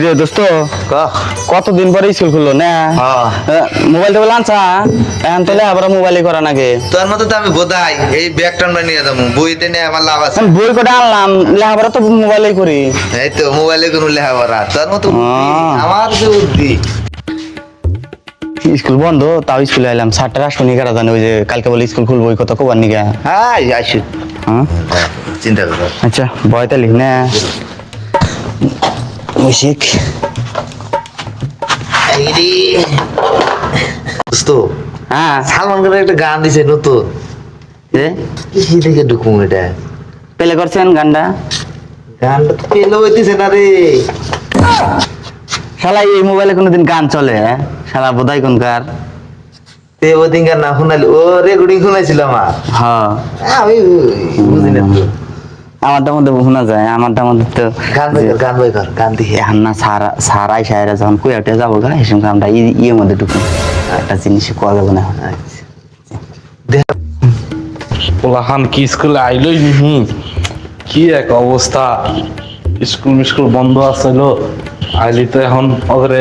কিরে দোস্ত? কতদিন পরে স্কুল খুললো না? হ্যাঁ। মোবাইল টোবাইল আনছা? এখন তাহলে আবার মোবাইলই করা নাকি তোর মতো তো আমি বোধাই এই ব্যাগটা আমরা নিয়ে যাব বইতে নিয়ে আমার লাভ আছে। বই কটা আনলাম লেখাপড়া তো মোবাইলেই করি। এই তো মোবাইলে কোনো লেখাপড়া। তোর মতো আহ। আমার যে বুদ্ধি। স্কুল বন্ধ তাও স্কুলে এলাম সাতটা রাষ্ট্রনি কারা জানে ওই যে কালকে বলে স্কুল খুলবো ওই কথা কবার নিগা হ্যাঁ আসু। হ্যাঁ? চিন্তা করো। আচ্ছা বয়তা লিখ না? শিখ দোস্ত হ্যাঁ। সালমান খানের একটা গান দিছে নতুন। যে কি দেখে ঢুকুম এটা? পেলে করছেন গানটা? গানটা তো পেল হইতেছে না রে। শালা এই মোবাইলে কোনোদিন গান চলে হ্যাঁ? শালা কোনকার। তে না শুনালি ও রেকর্ডিং শুনাইছিল আমার। হ্যাঁ আমি বুঝি না তো। আমারটার মধ্যে শোনা যায় আমারটার মধ্যে তো গান বাই গান বাই কর গান দেখে এখন না সারা সারাই সাইরা যখন কুয়াটে যাব গা আমরা ইয়ের মধ্যে ঢুকুন একটা জিনিস কোয়া যাব না আচ্ছা। পোলাহান কি স্কুলে আইলই নিহি কি এক অবস্থা? স্কুল মিস্কুল বন্ধ আছিল আইলি তো এখন ওখানে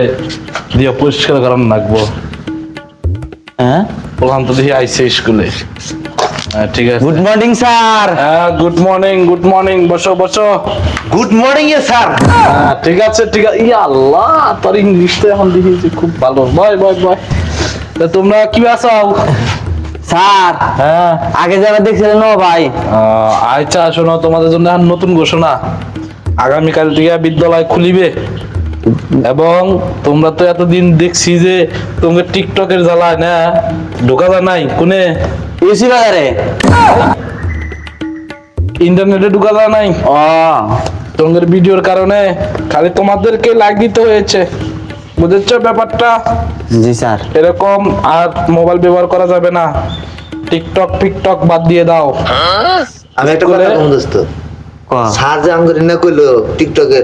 দিয়ে পরিষ্কার করার লাগবো হ্যাঁ? পোলাহান তো দেখি আইসে স্কুলে। ঠিক আছে। Good morning sir good morning good morning বসো বসো। গুড মর্নিং এ স্যার ঠিক আছে ঠিক আছে। ইয়া আল্লাহ তোর ইংলিশ তো এখন দেখি খুব ভালো। বয় বয় বয়। তা তোমরা কি আছো? স্যার হ্যাঁ। আগে যারা দেখছিলেন ও ভাই? আচ্ছা শোনো তোমাদের জন্য এখন নতুন ঘোষণা। আগামীকাল থেকে বিদ্যালয় খুলিবে। এবং তোমরা তো এতদিন দেখছি যে তোমাকে টিকটকের জ্বালায় না? ঢোকা যায় নাই কোনে? ইউসি বাজারে? ইন্টারনেটে ঢোকা যায় নাই। ও। তোমাদের ভিডিওর কারণে খালি তোমাদেরকে লাগ দিতে হয়েছে। বুঝেছ ব্যাপারটা? জি স্যার। এরকম আর মোবাইল ব্যবহার করা যাবে না। টিকটক টিকটক বাদ দিয়ে দাও। আমি একটা কথা কম দোস্ত। স্যার যে আমাকে না কইলো টিকটকের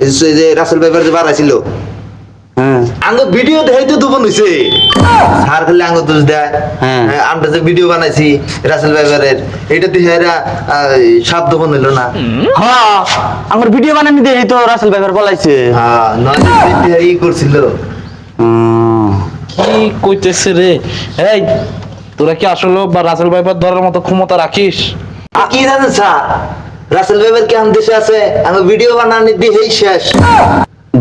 এই যে- রাসেল ভাইবার যে বাড়াইছিল আঙ্গ ভিডিও দেখাই তো দুবন হইছে। স্যার খালি আঙ্গ দোষ দেয়। হ্যাঁ। হ্যাঁ, আমরা যে ভিডিও বানাইছি রাসেল ভাইবারের এটা এরা সাপ দবন হইল না। হ্যাঁ আমার ভিডিও বানানি দিয়ে তো রাসেল ভাইবার বলাইছে। হ্যাঁ নয় ই করছিল। কি কইতেছে রে? এই তোরা কি আসলে বা রাসেল ভাইপার ধরার মতো ক্ষমতা রাখিস? কি জানেন স্যার? রাসেল ভাইবার কি আম দেশে আছে? আঙ্গ ভিডিও বানানি দিয়েই শেষ।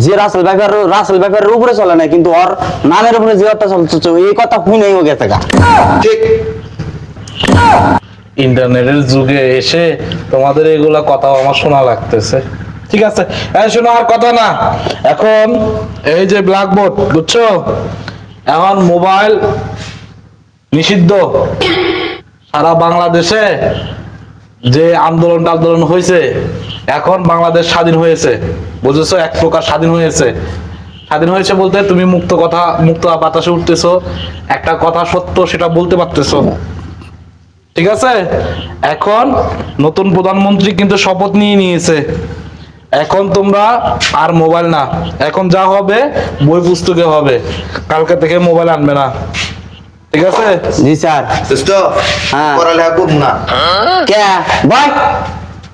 যে রাসেল ভাইবার রাসেল ভাইবারের উপরে চলে না কিন্তু ওর নামের উপরে যে অর্থ চলছে এই কথা শুই নাই ও গেছে গা। ঠিক। ইন্টারনেটের যুগে এসে তোমাদের এগুলা কথা আমার শোনা লাগতেছে। ঠিক আছে? এই শোনো আর কথা না। এখন এই যে ব্ল্যাকবোর্ড বুঝছ? এখন মোবাইল নিষিদ্ধ। সারা বাংলাদেশে যে আন্দোলন আন্দোলন হয়েছে এখন বাংলাদেশ স্বাধীন হয়েছে। বুঝেছ? এক প্রকার স্বাধীন হয়েছে। স্বাধীন হয়েছে বলতে তুমি মুক্ত কথা মুক্ত বাতাসে উঠতেছো। একটা কথা সত্য সেটা বলতে পারতেছো। ঠিক আছে? এখন নতুন প্রধানমন্ত্রী কিন্তু শপথ নিয়ে নিয়েছে। এখন তোমরা আর মোবাইল না। এখন যা হবে বই পুস্তকে হবে। কালকে থেকে মোবাইল আনবে না। ঠিক আছে? জি স্যার। হ্যাঁ। পড়ালেখা করব না। কে? ভাই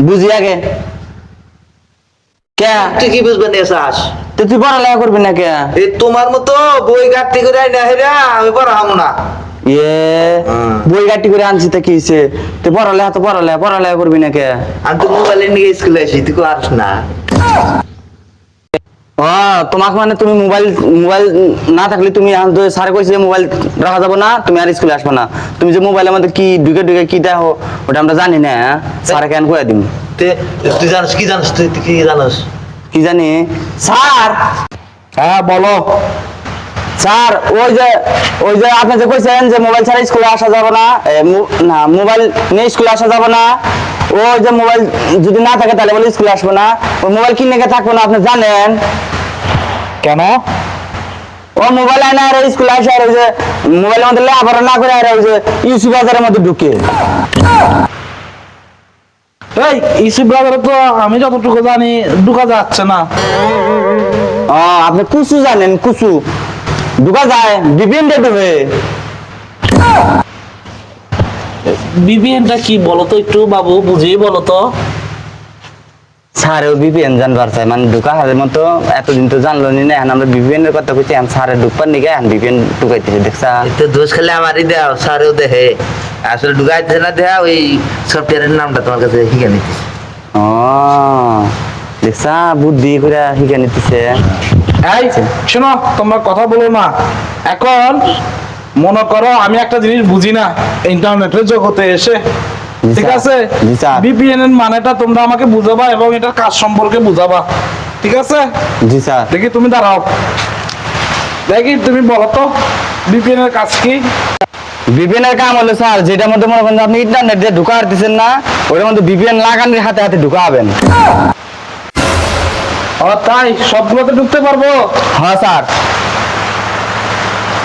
বুঝি আগে। কে? তুই কি বুঝবেন এসাস তো তুই পড়ালেখা করবি না কে? তোমার মতো বই ঘাটতি করে আই না হেরা আমি পড়াহাম না। ইয়ে বই গাটি করে আনছি তা কি হইছে? তুই পড়ালেখা তো পড়ালেখা পড়ালেখা করবি না কে? আর তো মোবাইলে নিয়ে স্কুলে আসি তুই কো না। তোমাকে মানে তুমি মোবাইল মোবাইল না থাকলে তুমি স্যার কইছে যে মোবাইল রাখা যাবে না তুমি আর স্কুলে আসবে না। তুমি যে মোবাইলের মধ্যে কি ঢুকে ঢুকে কি দেখো ওটা আমরা জানি না? স্যার কেন কয়ে দিম। তুই জানিস কি জানিস তুই কি জানিস কি জানি? স্যার হ্যাঁ বলো। স্যার ওই যে ওই যে আপনি যে কইছেন যে মোবাইল ছাড়া স্কুলে আসা যাবে না না মোবাইল নিয়ে স্কুলে আসা যাবে না ওই যে মোবাইল যদি না থাকে তাহলে বলে স্কুলে আসবে না ওই মোবাইল কিনে থাকব না আপনি জানেন? কেন? ও মোবাইল আয় না আর স্কুলে আসে আর ওই যে মোবাইলের মধ্যে লেখাপড়া না করে আর ওই যে ইউসি বাজারের মধ্যে ঢুকে। এই ইসি ব্রাদার তো আমি যতটুকু জানি ঢুকা যাচ্ছে না। ও আপনি কুসু জানেন কুসু। ঢুকা যায় ডিপেন্ডেড হয়ে বিবিএনটা কি বলতো একটু বাবু বুঝিয়ে বলো তো। স্যারেও বিপিএন জানবার চাই। মানে ঢুকা হারের মতো এতদিন তো জানলো নি না এখন আমরা বিপিএন এর কথা কইছি এখন স্যারে ঢুকবার নিগে এখন বিপিএন ঢুকাইতেছে দেখছা? তো দোষ খালি আমারই দেও স্যারেও দেখে। আসলে ঢুকাইতে না দেয়া ওই সফটওয়্যারের নামটা তোমার কাছে শিখে নিতেছে। ও দেখছা বুদ্ধি করে শিখে নিতেছে। এই শোনো তোমরা কথা বলো না। এখন মনে করো আমি একটা জিনিস বুঝি না ইন্টারনেটের জগতে এসে। ঠিক আছে? বিপিএন এর মানেটা তোমরা আমাকে বুঝাবা এবং এটার কাজ সম্পর্কে বুঝাবা। ঠিক আছে? জি স্যার। দেখি তুমি দাঁড়াও। দেখি তুমি বলো তো বিপিএন এর কাজ কি? বিপিএন এর কাম হলো স্যার যেটার মধ্যে মনে করেন যে আপনি ইন্টারনেট দিয়ে ঢুকা দিচ্ছেন না ওটার মধ্যে বিপিএন লাগানোর হাতে হাতে ঢুকাবেন ও তাই সবগুলোতে ঢুকতে পারব? হ্যাঁ স্যার।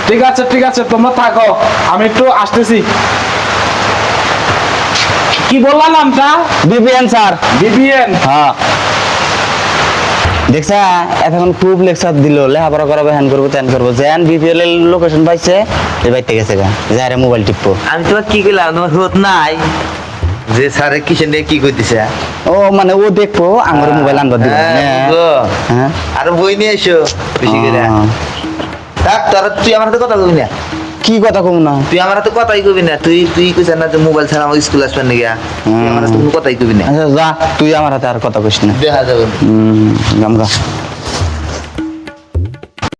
ঠিক আছে ঠিক আছে তোমরা থাকো। আমি একটু আসতেছি। কি বললাম নামটা? BPN sir. বিপিএন? হ্যাঁ। দেখছা এখন খুব লেকচার দিল লেখাপড়া করাবো হ্যান করব ত্যান করব। যেন বিপিএল এর লোকেশন পাইছে এই বাইতে গেছে গা। যারে মোবাইল টিপবো। আমি তোমার কি করলাম তোমার হোত নাই? যে স্যারে কিসের নিয়ে কি করতেছে ও মানে ও দেখব আমার মোবাইল আনবার দিব। হ্যাঁ। হ্যাঁ। আর বই নিয়ে এসো বেশি করে। থাক তোরা তুই আমার কথা কবি না? কি কথা কম না? তুই আমার তো কথাই কবি না তুই তুই কইছ না যে মোবাইল ছাড়া আমার স্কুল আসবেন নাকি? আমার তো কোনো কথাই কবি না। আচ্ছা যা তুই আমার হাতে আর কথা কইস না। দেখা যাবে। হুম গামগা